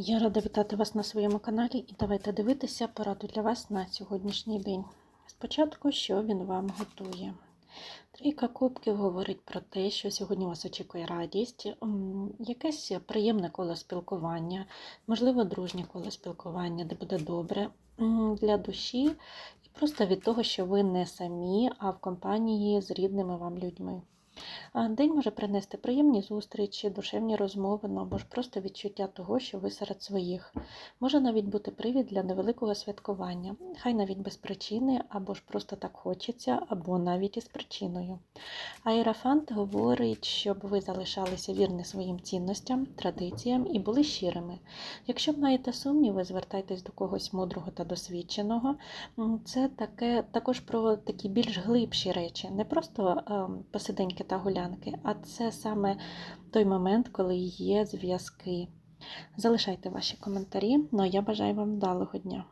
Я рада вітати вас на своєму каналі і давайте дивитися пораду для вас на сьогоднішній день. Спочатку, що він вам готує. Трійка кубків говорить про те, що сьогодні вас очікує радість, якесь приємне коло спілкування, можливо, дружнє коло спілкування, де буде добре для душі, і просто від того, що ви не самі, а в компанії з рідними вам людьми. День може принести приємні зустрічі, душевні розмови, ну або ж просто відчуття того, що ви серед своїх. Може навіть бути привід для невеликого святкування, хай навіть без причини, або ж просто так хочеться, або навіть із причиною. Аерофант говорить, щоб ви залишалися вірні своїм цінностям, традиціям і були щирими. Якщо маєте сумніви, звертайтесь до когось мудрого та досвідченого. Це таке також про такі більш глибші речі, не просто ем, посиденьки та гулянки, а це саме той момент, коли є зв'язки. Залишайте ваші коментарі. Ну а я бажаю вам вдалого дня.